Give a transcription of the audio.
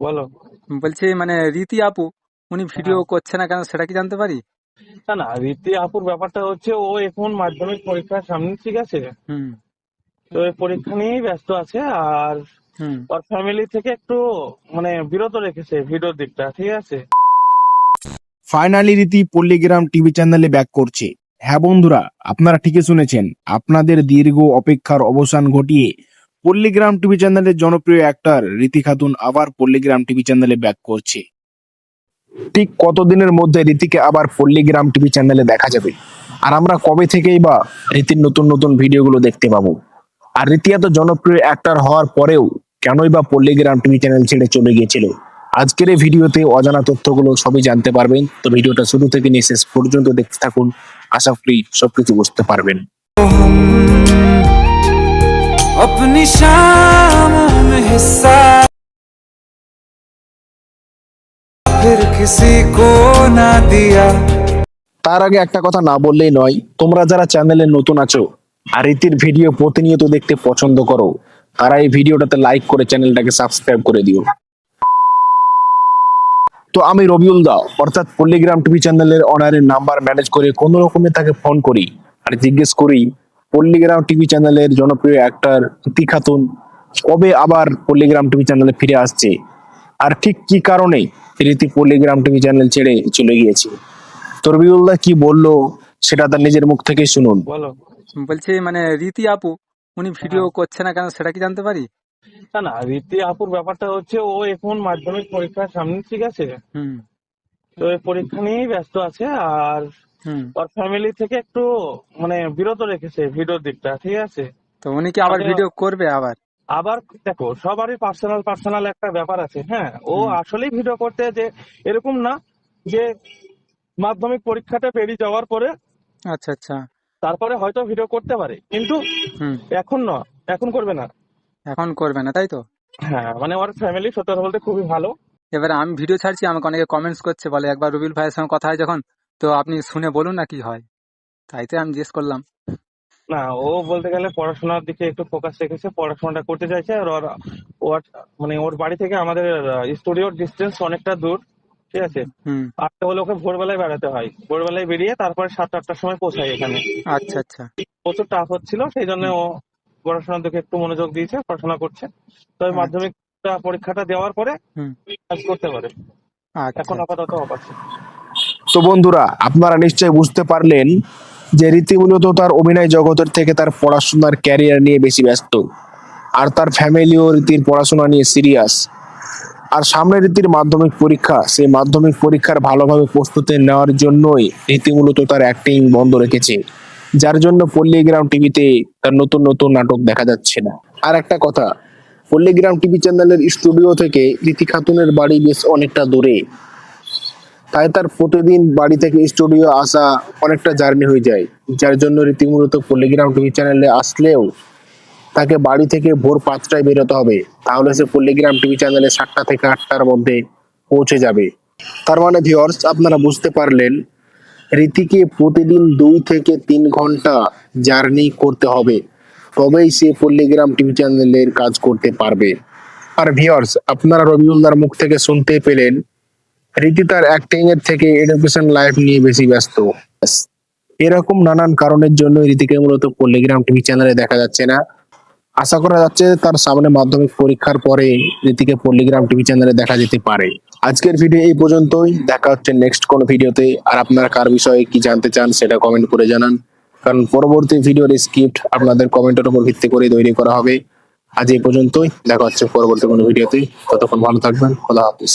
বলো। বলছি মানে রীতি আপু উনি ভিডিও করছে না কেন সেটা কি জানতে পারি? না না রীতি আপুর ব্যাপারটা হচ্ছে ও এখন মাধ্যমিক পরীক্ষার সামনে ঠিক আছে? তো এই পরীক্ষা নিয়েই ব্যস্ত আছে আর হুম। ওর ফ্যামিলি থেকে একটু মানে বিরত রেখেছে ভিডিওর দিকটা ঠিক আছে? ফাইনালি রীতি পল্লীগ্রাম টিভি চ্যানেলে ব্যাক করছে। হ্যাঁ বন্ধুরা আপনারা ঠিকই শুনেছেন আপনাদের দীর্ঘ অপেক্ষার অবসান ঘটিয়ে পল্লীগ্রাম টিভি চ্যানেলের জনপ্রিয় অ্যাক্টর রীতি খাতুন আবার পল্লীগ্রাম টিভি চ্যানেলে ব্যাক করছে। ঠিক কতদিনের মধ্যে রীতিকে আবার পল্লীগ্রাম টিভি চ্যানেলে দেখা যাবে? আর আমরা কবে থেকেই বা রীতির নতুন নতুন ভিডিওগুলো দেখতে পাবো? আর রীতি এত জনপ্রিয় অ্যাক্টর হওয়ার পরেও কেনই বা পল্লীগ্রাম টিভি চ্যানেল ছেড়ে চলে গিয়েছিল? আজকের এই ভিডিওতে অজানা তথ্যগুলো সবই জানতে পারবেন। তো ভিডিওটা শুরু থেকে নিয়ে শেষ পর্যন্ত দেখতে থাকুন। আশা করি সবকিছু বুঝতে পারবেন। अपनी शामों में हिस्सा फिर किसी को ना दिया তার আগে একটা কথা না বললেই নয় তোমরা যারা চ্যানেলে নতুন আছো আর রীতির ভিডিও প্রতিনিয়ত দেখতে পছন্দ করো তারা এই ভিডিওটাতে লাইক করে চ্যানেলটাকে সাবস্ক্রাইব করে দিও তো আমি রবিউল দা অর্থাৎ পল্লীগ্রাম টিভি চ্যানেলের অনারের নাম্বার ম্যানেজ করে কোনো রকমে তাকে ফোন করি আর জিজ্ঞেস করি পল্লীগ্রাম টিভি চ্যানেলের জনপ্রিয় অ্যাক্টর ইতি খাতুন কবে আবার পল্লীগ্রাম টিভি চ্যানেলে ফিরে আসছে? আর ঠিক কি কারণে রীতি পল্লীগ্রাম টিভি চ্যানেল ছেড়ে চলে গিয়েছে? তো রবিউল্লাহ কি বলল সেটা তার নিজের মুখ থেকে শুনুন। বলো। বলছি মানে রীতি আপু উনি ভিডিও করছে না কেন সেটা কি জানতে পারি? না না রীতি আপুর ব্যাপারটা হচ্ছে ও এখন মাধ্যমিক পরীক্ষার সামনে ঠিক আছে। হুম। তো এই পরীক্ষা নিয়েই ব্যস্ত আছে আর ওর ফ্যামিলি থেকে একটু মানে বিরত রেখেছে ভিডিওর দিকটা ঠিক আছে? তো উনি কি আবার ভিডিও করবে আবার? আবার দেখো সবারই পার্সোনাল পার্সোনাল একটা ব্যাপার আছে হ্যাঁ? ও আসলেই ভিডিও করতে যে এরকম না যে মাধ্যমিক পরীক্ষাটা পেরিয়ে যাওয়ার পরে আচ্ছা আচ্ছা। তারপরে হয়তো ভিডিও করতে পারে কিন্তু হুম। এখন না এখন করবে না। এখন করবে না তাই তো? হ্যাঁ মানে ওর ফ্যামিলি সত্যি কথা বলতে খুবই ভালো। এবারে আমি ভিডিও ছাড়ছি আমাকে অনেকে কমেন্টস করছে বলে একবার রবিল ভাইয়ের সঙ্গে কথা হয় যখন তো আপনি শুনে বলুন না কি হয়। তাই তো আমি জিজ্ঞেস করলাম। না ও বলতে গেলে পড়াশোনার দিকে একটু ফোকাস রেখেছে পড়াশোনাটা করতে চাইছে আর ওর ওর মানে ওর বাড়ি থেকে আমাদের স্টুডিওর ডিস্টেন্স অনেকটা দূর ঠিক আছে? আটটা হলে ওকে ভোরবেলায় বেড়াতে হয়। ভোরবেলায় বেরিয়ে তারপরে সাতটা আটটার সময় পৌঁছায় এখানে। আচ্ছা আচ্ছা। প্রচুর টাফ হচ্ছিল সেই জন্য ও পড়াশোনার দিকে একটু মনোযোগ দিয়েছে পড়াশোনা করছে। তবে আচ্ছা। মাধ্যমিক পরীক্ষাটা দেওয়ার পরে কাজ করতে পারে। আচ্ছা। এখন আপাতত অফ আছে তো বন্ধুরা, আপনারা নিশ্চয়ই বুঝতে পারলেন যে রীতি মূলত তার অভিনয় জগতের থেকে তার পড়াশোনার ক্যারিয়ার নিয়ে বেশি ব্যস্ত। আর তার ফ্যামিলিও রীতির পড়াশোনা নিয়ে সিরিয়াস আর সামনে রীতির মাধ্যমিক পরীক্ষা, সেই মাধ্যমিক পরীক্ষার ভালোভাবে প্রস্তুতি নেওয়ার জন্যই রীতি মূলত তার অ্যাক্টিং বন্ধ রেখেছে। যার জন্য পল্লীগ্রাম টিভিতে তার নতুন নতুন নাটক দেখা যাচ্ছে না। আর একটা কথা, পল্লীগ্রাম টিভি চ্যানেলের স্টুডিও থেকে রীতি খাতুনের বাড়ি বেশ অনেকটা দূরে। তাই তার প্রতিদিন বাড়ি থেকে স্টুডিও আসা অনেকটা জার্নি হয়ে যায়। যার জন্য রীতিমূলত পল্লীগ্রাম টিভি চ্যানেলে আসলেও তাকে বাড়ি থেকে ভোর পাঁচটায় বেরোতে হবে। তাহলে সে পল্লীগ্রাম টিভি চ্যানেলে সাতটা থেকে আটটার মধ্যে পৌঁছে যাবে। তার মানে ভিওর্স আপনারা বুঝতে পারলেন, রীতিকে প্রতিদিন দুই থেকে তিন ঘণ্টা জার্নি করতে হবে। তবেই সে পল্লীগ্রাম টিভি চ্যানেলের কাজ করতে পারবে। আর ভিওর্স আপনারা রবিউল্লার মুখ থেকে শুনতে পেলেন রীতি তার অ্যাক্টিং এর থেকে এডুকেশন লাইফ নিয়ে বেশি ব্যস্ত। এরকম নানান কারণের জন্য রীতিকে মূলত পল্লীগ্রাম টিভি চ্যানেলে দেখা যাচ্ছে না। আশা করা যাচ্ছে তার সামনে মাধ্যমিক পরীক্ষার পরে রীতিকে পল্লীগ্রাম টিভি চ্যানেলে দেখা যেতে পারে। আজকের ভিডিও এই পর্যন্তই। দেখা হচ্ছে নেক্সট কোন ভিডিওতে আর আপনারা কার বিষয়ে কি জানতে চান সেটা কমেন্ট করে জানান। কারণ পরবর্তী ভিডিওর স্ক্রিপ্ট আপনাদের কমেন্টের উপর ভিত্তি করে তৈরি করা হবে। আজ এই পর্যন্তই। দেখা হচ্ছে পরবর্তী কোনো ভিডিওতে ততক্ষণ ভালো থাকবেন। খোদা হাফিজ।